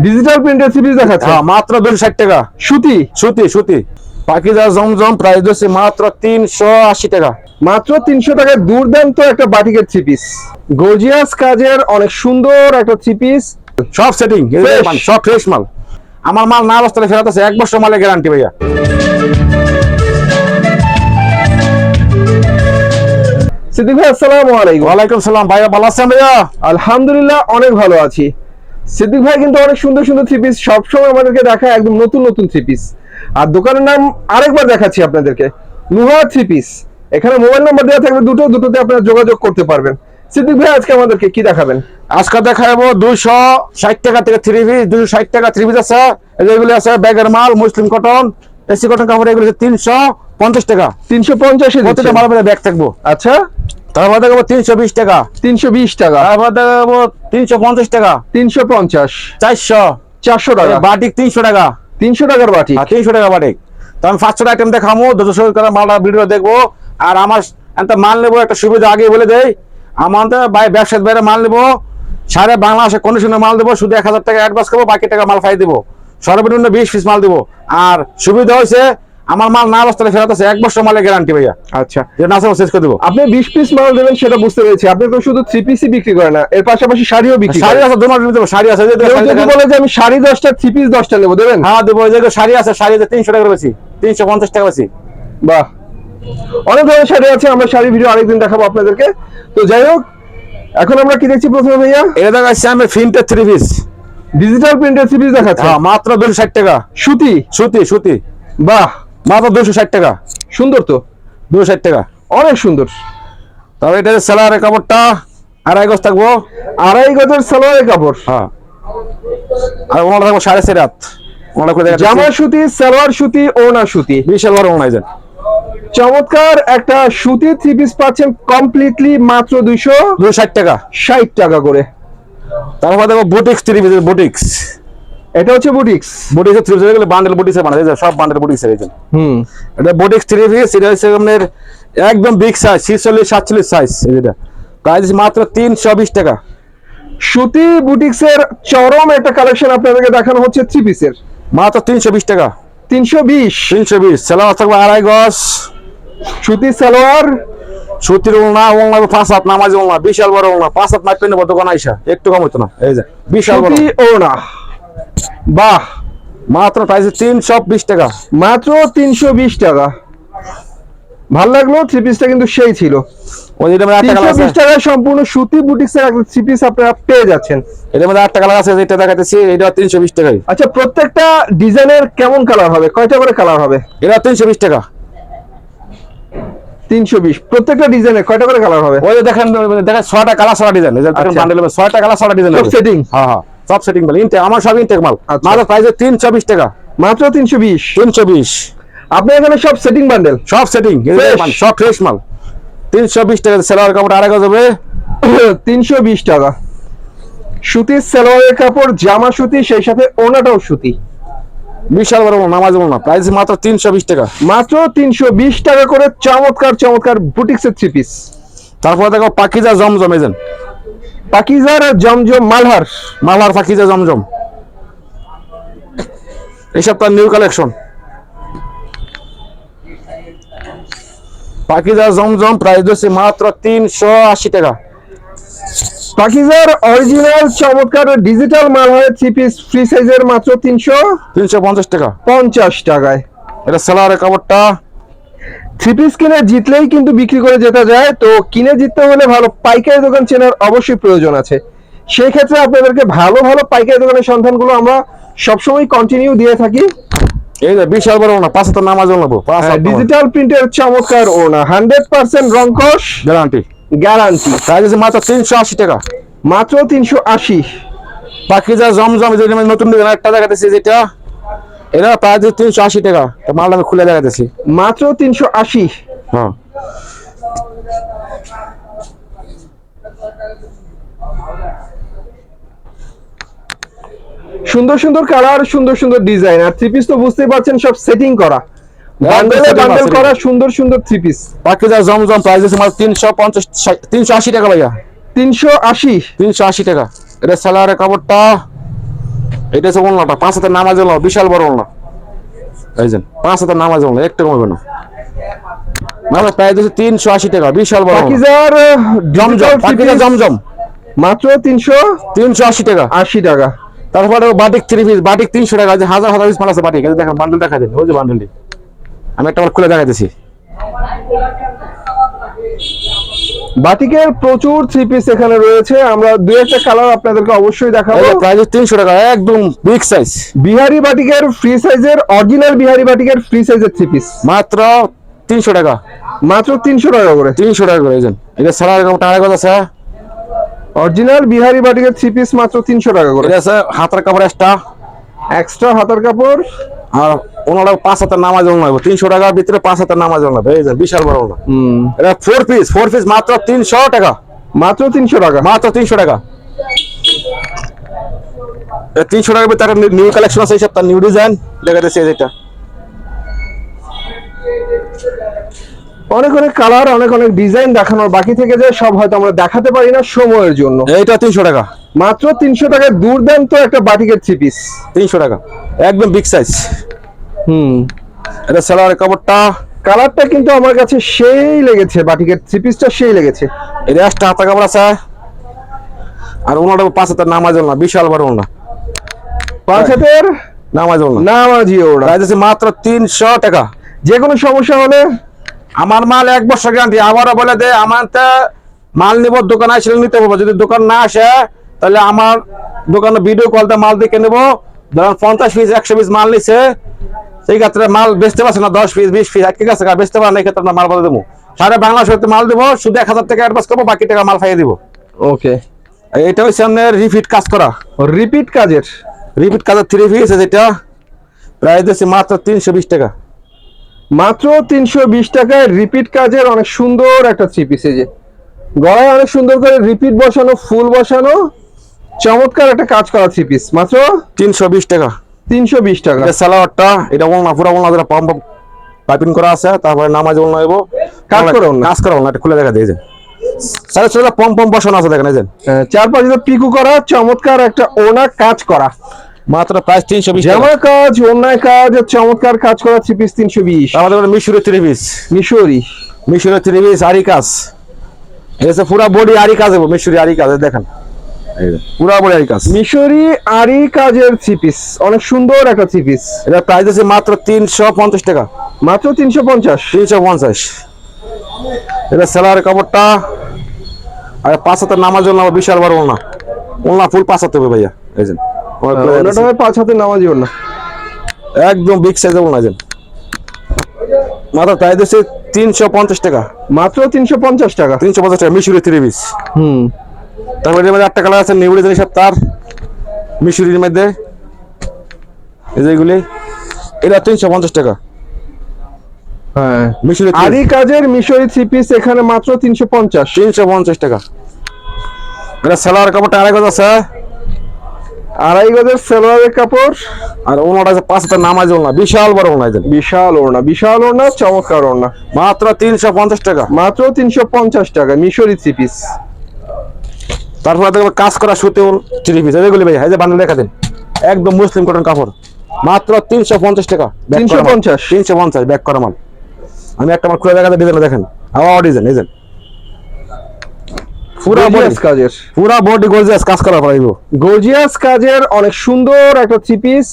Digital প্রিন্টের series দেখাচ্ছে? হ্যাঁ মাত্র দুশো ষাট টাকা। সুতি? সুতি সুতি। পাকিজা জমজম প্রাইস হচ্ছে মাত্র তিনশো আশি টাকা। মাত্র তিনশো টাকায় দুর্দান্ত একটা বাটিকের থ্রি পিস গর্জিয়াস কাজের অনেক সুন্দর একটা থ্রি পিস সব সেটিং। সব ফ্রেশ মাল। আমার মাল না অবস্থায় ফেরত আছে এক বছর মালের গ্যারান্টি ভাইয়া। সিদ্দিক ভাই আসসালামু আলাইকুম। ওয়ালাইকুম সালাম ভাইয়া ভালো আছেন ভাইয়া? আলহামদুলিল্লাহ অনেক ভালো আছি। সিদ্দিক ভাই কিন্তু অনেক সুন্দর সুন্দর থ্রি পিস সবসময় আমাদেরকে দেখায় একদম নতুন নতুন থ্রি পিস আর দোকানের নাম আরেকবার দেখাচ্ছি আপনাদেরকে নুহা থ্রি পিস এখানে মোবাইল নাম্বার দেওয়া থাকবে দুটো দুটোতে আপনারা যোগাযোগ করতে পারবেন। সিদ্দিক ভাই আজকে আমাদেরকে কি দেখাবেন? আজকে দেখাবো দুইশো ষাট টাকা থেকে থ্রি পিস দুশো ষাট টাকা থ্রি পিস আছে। এগুলি আছে ব্যাগের মাল মুসলিম কটন এসি কটন কাপড় এগুলি তিনশো পঞ্চাশ টাকা। তিনশো পঞ্চাশ প্রতিটা মাল ব্যাগ থাকব। আচ্ছা। তারপর দেখাবো তিনশো বিশ টাকা। তিনশো বিশ টাকা। তারপর দেখাবো তিনশো পঞ্চাশ টাকা। তিনশো পঞ্চাশ। চারশো। চারশো টাকা। বাটিক তিনশো টাকা। তিনশো টাকার বাটি তিনশো টাকা বাটিক। তো আমি পাঁচশো আইটেম দেখাবো দুশো মালটা ভিডিও দেখব। আর আমার একটা মাল নেব একটা সুবিধা আগে বলে দেই। আমার ভাই ব্যবসার বাইরে মাল নেব। সারা বাংলাদেশে কন্ডিশনে মাল দেবো শুধু এক হাজার টাকা অ্যাডভান্স করব বাকি টাকা মাল ফাই দেবো। সর্বনিম্ন বিশ পিস মাল দেবো। আর সুবিধা হয়েছে আমার মাল না অবস্থায় ফেরত আছে এক বছর মালের গ্যারান্টি ভাইয়া। আচ্ছা। যে না শেষ করে দেবো। আপনি বিশ পিস মাল দেবেন সেটা বুঝতে পেরেছি। আপনি তো শুধু থ্রি পিসই বিক্রি করেন না এর পাশাপাশি শাড়িও বিক্রি শাড়ি আছে দু দেবো শাড়ি আছে যদি বলে যে আমি শাড়ি দশটা থ্রি পিস দশটা নেব দেবেন? হ্যাঁ দেবো ওই শাড়ি আছে শাড়ি আছে তিনশো টাকা বেশি তিনশো পঞ্চাশ টাকা বেশি। বাহ। অনেক ধরনের শাড়ি আছে আমরা শাড়ি ভিডিও আরেকদিন দেখাবো আপনাদেরকে। তো যাই হোক এখন আমরা কি দেখছি প্রথমে ভাইয়া? এটা দেখাচ্ছি আমি ফিনটে থ্রি পিস ডিজিটাল প্রিন্টের থ্রি পিস দেখাচ্ছে। হ্যাঁ মাত্র দুশো ষাট টাকা। সুতি? সুতি সুতি। বাহ। মাত্র দুশো ষাট টাকা। সুন্দর তো। দুশো ষাট টাকা। অনেক সুন্দর। তবে এটা সেলারের কাপড়টা আড়াই গজ থাকব। আড়াই গজের সালোয়ারের কাপড়? হ্যাঁ। আর ওনাটা থাকব সাড়ে চার রাত ওনাটা করে জামা সুতি সালোয়ার সুতি ওনা সুতি। বিশাল বড় যান চমৎকার একটা সুতি থ্রি পিস পাচ্ছেন কমপ্লিটলি মাত্র দুইশো দুশো ষাট টাকা। ষাট টাকা করে। তারপর দেখো বুটিক্স থ্রি পিস বুটিক্স এটা হচ্ছে বুটিক্স বুটিক্স থ্রি পিস এগুলো বান্ডেল বুটিক্স যে সব বান্ডেল বুটিক্স যে হুম। এটা বুটিক্স থ্রি পিস এটা হচ্ছে আপনার একদম বিগ সাইজ ছিচল্লিশ সাতচল্লিশ সাইজ এই যেটা। প্রাইস মাত্র তিনশো বিশ টাকা। সুতি বুটিক্সের চরম একটা কালেকশন আপনাদেরকে দেখানো হচ্ছে থ্রি পিসের মাত্র তিনশো বিশ টাকা। তিনশো বিশ। তিনশো বিশ। সেলার থাকবে আড়াই গজ। সুতি সালোয়ার। সুতির ওলনা ওলনা পাঁচ হাত নামাজি ওলনা বিশাল বড় ওলনা পাঁচ হাত মাইপে নেব দোকান আইসা। একটু কম হতো না এই যে বিশাল বড়। ওনা বাহ মাত্র প্রাইস তিনশো বিশ টাকা। মাত্র তিনশো বিশ টাকা। ভালো লাগল থ্রি পিসটা কিন্তু সেই ছিল। ওই যেটা তিনশো বিশ টাকায় সম্পূর্ণ সুতি বুটিক্সের একটা থ্রি পিস আপনারা পেয়ে যাচ্ছেন। এটার মধ্যে আটটা কালার আছে যেটা দেখাতেছি এটা তিনশো বিশ টাকাই আচ্ছা প্রত্যেকটা ডিজাইনের কেমন কালার হবে? কয়টা করে কালার হবে? এটা তিনশো বিশ টাকা। তিনশো বিশ। প্রত্যেকটা ডিজাইনের কয়টা করে কালার হবে? ওই দেখেন দেখেন ছয়টা কালার ছটা ডিজাইন। বান্ডেল ছয়টা কালার ছটা ডিজাইন setting? হ্যাঁ হ্যাঁ। সব সেটিং মাল ইনটেক আমার সব ইনটেক মাল। আচ্ছা। মালের প্রাইস তিনশো বিশ টাকা। মাত্র তিনশো বিশ? তিনশো বিশ। আপনি এখানে সব সেটিং বান্ডেল সব সেটিং। সব ফ্রেশ মাল। তিনশো বিশ টাকা সেলার কাপড় আড়াই হবে। তিনশো বিশ টাকা। সুতির সালোয়ারের কাপড় জামা সুতি সেই সাথে ওনাটাও সুতি। বিশাল বড় নামাজ বল না প্রাইস মাত্র তিনশো বিশ টাকা। মাত্র তিনশো বিশ টাকা করে চমৎকার চমৎকার বুটিক্সের থ্রি পিস তারপর দেখো পাখিজা জমজম এজেন পাকিজার জমজম মালহার। মালার পাখিজা জমজম। এইসব তার new collection Pakiza Zamzam price হচ্ছে মাত্র তিনশো আশি টাকা। পাকিজার অরিজিনাল চমৎকার ডিজিটাল মালহারের থ্রি পিস ফ্রি সাইজের মাত্র তিনশো তিনশো পঞ্চাশ টাকা। পঞ্চাশ টাকায়। এটা সেলারের কাপড়টা। থ্রি পিস কিনে জিতলেই কিন্তু বিক্রি করে যেতে যায়। তো কিনে জিততে হলে ভালো পাইকারি দোকান চেনার অবশ্যই প্রয়োজন আছে। সেই ক্ষেত্রে আপনাদেরকে ভালো ভালো পাইকারি দোকানের সন্ধানগুলো আমরা সবসময় কন্টিনিউ দিয়ে থাকি। এই যে বিশাল বড় না পাঁচ হাজার নামাজ নেব পাঁচ হাজার ডিজিটাল প্রিন্টের চমৎকার ওনা হান্ড্রেড পার্সেন্ট রংকশ। গ্যারান্টি গ্যারান্টি প্রাইস হচ্ছে মাত্র তিনশো আশি টাকা। মাত্র তিনশো আশি। পাখিজা জমজম যেটা আমি নতুন একটা দেখাতেছি যেটা। এটা প্রাইস হচ্ছে তিনশো আশি টাকা তো মালটা আমি খুলে দেখাতেছি। মাত্র তিনশো আশি? হ্যাঁ। সুন্দর সুন্দর কালার সুন্দর সুন্দর ডিজাইন। আর থ্রি পিস তো বুঝতেই পারছেন সব সেটিং করা। বান্ডেলে বান্ডেল করা সুন্দর সুন্দর three piece Pakiza Zamzam price হচ্ছে মাত্র তিনশো পঞ্চাশ তিনশো আশি টাকা ভাইয়া। তিনশো আশি? তিনশো আশি টাকা। এটা সালোয়ারের কাপড়টা এটা হচ্ছে ওলনাটা পাঁচ হাতের নামাজ ওলনা বিশাল বড় ওলনা। এই যে পাঁচ হাতের নামাজ ওলনা একটু কমবে না। মানে প্রায় দিচ্ছে তিনশো আশি টাকা বিশাল বড়। পাকিজার জমজম জমজম। মাত্র তিনশো তিনশো আশি টাকা। আশি টাকা। তারপরে বাটিক থ্রি পিস বাটিক তিনশো টাকা যে হাজার হাজার পিস মাল আছে বাটিক দেখেন বান্ডেল দেখা দিন ওই যে বান্ডেলটি আমি একটা খুলে দেখাইতেছি। বাটিকের প্রচুর থ্রি পিস এখানে রয়েছে। আমরা দুই একটা কালার আপনাদেরকে অবশ্যই দেখাবো। প্রাইস তিনশো টাকা একদম বিগ সাইজ বিহারি বাটিকের ফ্রি সাইজের অরিজিনাল বিহারি বাটিকের ফ্রি সাইজের থ্রি পিস মাত্র তিনশো টাকা। মাত্র তিনশো টাকা করে। তিনশো টাকা করে এটা স্যালার টাকা কথা আছে অরিজিনাল বিহারি বাটিকের থ্রি পিস মাত্র তিনশো টাকা করে। এটা আছে হাতের কাপড় এক্সট্রা এক্সট্রা হাতার কাপড়। আর ওনারা পাঁচ হাতের নামাজ লাগবে তিনশো টাকার ভিতরে পাঁচ হাতের নামাজ এই যে বিশাল বড় ওনা এটা ফোর পিস ফোর পিস মাত্র তিনশো টাকা। মাত্র তিনশো টাকা? মাত্র তিনশো টাকা। তিনশো টাকার ভিতরে নিউ কালেকশন আছে এই সপ্তাহ নিউ ডিজাইন দেখাতেছি এটা। অনেক অনেক কালার অনেক অনেক ডিজাইন দেখানোর বাকি থেকে যায় সব হয়তো আমরা দেখাতে পারি না সময়ের জন্য। এটা তিনশো টাকা। মাত্র তিনশো টাকায় দুর্দান্ত একটা বাটিকের থ্রি পিস তিনশো টাকা। একদম বিগ সাইজ হুম। এটা সেলার কাপড়টা। কালারটা কিন্তু আমার কাছে সেই লেগেছে বাটিকের থ্রি পিসটা সেই লেগেছে। এটা একটা হাতা কাপড় আছে। আর ওনাটা পাঁচ হাতের নামাজ না বিশাল বড় ওনা। পাঁচ হাতের? নামাজ না। নামাজি প্রাইস আছে মাত্র তিনশো টাকা। যে কোনো সমস্যা হলে? আমার মাল এক বছর গ্যারান্টি আবারও বলে দে আমার তো মাল নিব দোকানে আসলে নিতে পারব যদি দোকান না আসে তাহলে আমার দোকানে ভিডিও কলতে মাল দেখে নেব। ধরেন পঞ্চাশ পিস একশো পিস মাল নিছে সেই ক্ষেত্রে মাল বেচতে পারছে না দশ পিস বিশ পিস এক আছে বেচতে পারে না এই ক্ষেত্রে আমরা মাল বলে দেবো। সারা বাংলাদেশ হতে মাল দেবো শুধু এক হাজার টাকা অ্যাডভান্স করব বাকি টাকা মাল খাইয়ে দিব। ওকে। এটা হচ্ছে আপনার রিপিট কাজ করা। রিপিট কাজের? রিপিট কাজের থ্রি পিস যেটা প্রাইস দিচ্ছে মাত্র তিনশো বিশ টাকা। মাত্র তিনশো বিশ টাকায় রিপিট কাজের অনেক সুন্দর একটা থ্রি পিস এই যে। গলায় অনেক সুন্দর করে রিপিট বসানো ফুল বসানো চমৎকার একটা কাজ করা থ্রি পিস মাত্র তিনশো বিশ টাকা। তিনশো বিশ টাকা। এটা সালোয়ারটা এটা ওলনা পুরো ধরে পাম্প পাইপিং করা আছে তারপরে নামাজ ওলনা এবো কাজ করে? কাজ করে ওলনা এটা খুলে দেখা দিয়েছেন সাড়ে ছটা পম পম বসানো আছে দেখেন এই যে। আহ, চার পাঁচ পিকু করা চমৎকার একটা ওনা কাজ করা। মাত্র প্রাইস তিনশো বিশ টাকা। জামা কাজ অন্যায় কাজ চমৎকার কাজ করা থ্রি পিস তিনশো বিশ। আমাদের মিশরের থ্রি পিস মিশরি। মিশরের থ্রি পিস আরি কাজ। এসে পুরা বডি আরি কাজ হব মিশরি আরি কাজ দেখেন। পুরা বডি কাজ। মিশরি আরি কাজের থ্রি পিস অনেক সুন্দর একটা থ্রি পিস এটা প্রাইস আছে মাত্র তিনশো পঞ্চাশ টাকা। মাত্র তিনশো পঞ্চাশ? তিনশো পঞ্চাশ। এটা সেলার কাপড়টা আর পাঁচ হাতের নামাজ জন্য আমার বিশাল বড় ওলনা ওলনা ফুল পাঁচ হাতে হবে ভাইয়া এই যে। ওনাটা যাচ্ছে। পাঁচ হাতে নামাজি ওনা একদম বিগ সাইজ ওলনা যে। মাত্র প্রাইস দিচ্ছে তিনশো পঞ্চাশ টাকা। মাত্র তিনশো পঞ্চাশ টাকা। তিনশো পঞ্চাশ টাকা মিশরি থ্রি পিস হুম। তারপরে এর মধ্যে আটটা কালার আছে নিউড়ি জিনিস তার মিশরির মধ্যে। এই যেগুলি এটা তিনশো পঞ্চাশ টাকা। হ্যাঁ। মিশরি কাজের মিশরি থ্রি পিস এখানে মাত্র তিনশো পঞ্চাশ। তিনশো পঞ্চাশ টাকা। এটা সেলার কাপড়টা আছে। আড়াই গজের সেলোয়ারের কাপড়। আর ওনাটা আছে নামাজ বিশাল বড় বিশাল ওড়না বিশাল ওড়না চমৎকার ওড়না। মাত্র তিনশো পঞ্চাশ টাকা। মাত্র তিনশো পঞ্চাশ টাকা মিশরি থ্রি পিস তারপরে দেখবে কাজ করা সুতে থ্রি পিস এগুলি ভাই এই যে বান্ডেল দেখা দিন। একদম মুসলিম কটন কাপড়। মাত্র তিনশো পঞ্চাশ টাকা 350 তিনশো পঞ্চাশ? ব্যাক করা মাল। আমি একটা খুলে দেখাতে ডিজাইন দেখেন। আবার ডিজাইন পুরা বডি কাজের। পুরা বডি গর্জিয়াস কাজ করা পাইব গর্জিয়াস কাজের অনেক সুন্দর একটা থ্রি পিস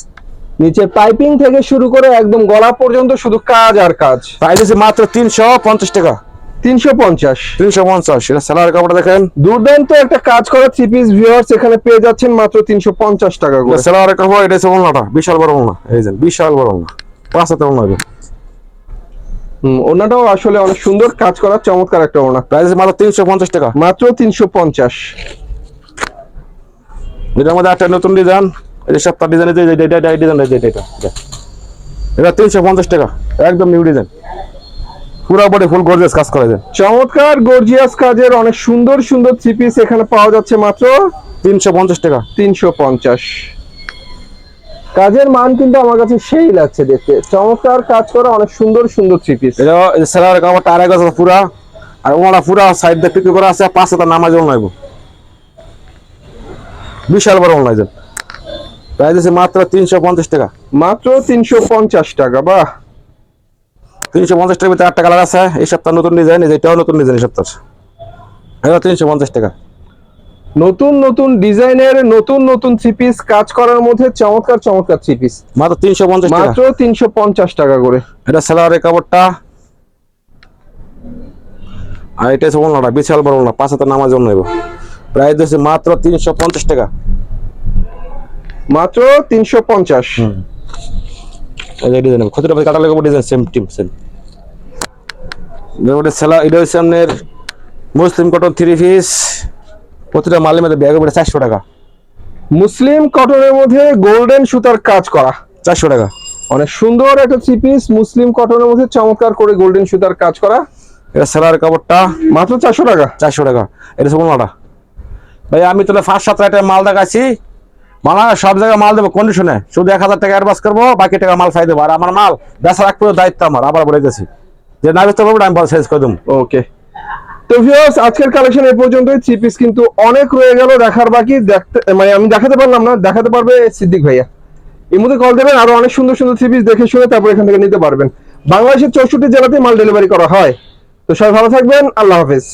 নিচে পাইপিং থেকে শুরু করে একদম গলা পর্যন্ত শুধু কাজ আর কাজ। প্রাইস মাত্র তিনশো পঞ্চাশ টাকা। তিনশো পঞ্চাশ তিনশো পঞ্চাশ এটা কাপড় দেখেন দুর্দান্ত একটা কাজ করা থ্রি পিস ভিউয়ার্স এখানে পেয়ে যাচ্ছেন মাত্র তিনশো পঞ্চাশ টাকা করে কাপড় এটা হচ্ছে বিশাল বড় ওলনা এই যে বিশাল বড় ওলনা পাঁচ হাতে ওনাটাও আসলে অনেক সুন্দর কাজ করা চমৎকার একটা ওনা প্রাইস মাত্র তিনশো পঞ্চাশ টাকা মাত্র তিনশো পঞ্চাশ এটার মধ্যে একটা নতুন ডিজাইন এই সপ্তাহ ডিজাইন এটা এটা এটা ডিজাইন এটা এটা এটা এটা তিনশো পঞ্চাশ টাকা একদম নিউ ডিজাইন পুরো বডি ফুল গর্জিয়াস কাজ করা যায় চমৎকার গর্জিয়াস কাজের অনেক সুন্দর সুন্দর থ্রি পিস এখানে পাওয়া যাচ্ছে মাত্র তিনশো পঞ্চাশ টাকা। তিনশো পঞ্চাশ। কাজের মান কিন্তু আমার কাছে সেই লাগছে দেখতে। চমৎকার কাজ করা অনেক সুন্দর সুন্দর থ্রি পিস এটা সেলার কাপড়টা আড়াই গজ পুরা। আর ওনারা পুরা সাইড দিয়ে পিকু করা আছে পাঁচ হাজার নামাজ ওনাইব বিশাল বড় ওনাইছেন প্রাইস আছে মাত্র তিনশো পঞ্চাশ টাকা। মাত্র তিনশো পঞ্চাশ টাকা বাহ। তিনশো পঞ্চাশ টাকার ভিতরে আটটা কালার আছে। এই সপ্তাহ নতুন ডিজাইন এটাও নতুন ডিজাইন এই সপ্তাহ। এটা তিনশো পঞ্চাশ টাকা। নতুন নতুন ডিজাইনের নতুন নতুন থ্রি পিস কাজ করার মধ্যে চমৎকার চমৎকার থ্রি পিস মাত্র তিনশো পঞ্চাশ মাত্র তিনশো পঞ্চাশ টাকা করে। এটা সেলারের কাপড়টা। আর এটা হচ্ছে ওনাটা বিশাল বড় ওনা পাঁচ হাতে নামার জন্য নেব। প্রাইস হচ্ছে মাত্র তিনশো পঞ্চাশ টাকা। মাত্র তিনশো পঞ্চাশ। ডিজাইন খুচরা কাটা লাগবে ডিজাইন সেম টিম সেম এটা সেলা এটা হচ্ছে আপনার মুসলিম কটন থ্রি পিস প্রতিটা মালের মধ্যে ব্যাগে পড়ে চারশো টাকা। মুসলিম কটনের মধ্যে গোল্ডেন সুতার কাজ করা। চারশো টাকা। অনেক সুন্দর একটা থ্রি পিস মুসলিম কটনের মধ্যে চমৎকার করে গোল্ডেন সুতার কাজ করা। এটা সেলার কাপড়টা মাত্র চারশো টাকা। চারশো টাকা। এটা ওনাটা ভাই আমি তোলে ফার্স্ট সাত আইটেম মাল দেখাচ্ছি মালা সব জায়গায় মাল দেবো কন্ডিশনে শুধু এক হাজার টাকা অ্যাডভান্স করব, বাকি টাকা মাল খাই দেবো। আর আমার মাল বেচা রাখব দায়িত্ব আমার, আবার বলে দিয়েছি। যে না বেচতে পারব আমি শেষ করে দেবো। ওকে তো ভিউয়ার্স আজকের কালেকশন এই পর্যন্তই। থ্রি পিস কিন্তু অনেক রয়ে গেল, দেখার বাকি। দেখতে মানে আমি দেখাতে পারলাম না, দেখাতে পারবে সিদ্দিক ভাইয়া। মধ্যে কল দেবেন, আরও অনেক সুন্দর সুন্দর থ্রি পিস দেখে শুনে তারপর এখান থেকে নিতে পারবেন। বাংলাদেশের চৌষট্টি জেলাতে মাল ডেলিভারি করা হয়। তো সবাই ভালো থাকবেন, আল্লাহ হাফেজ।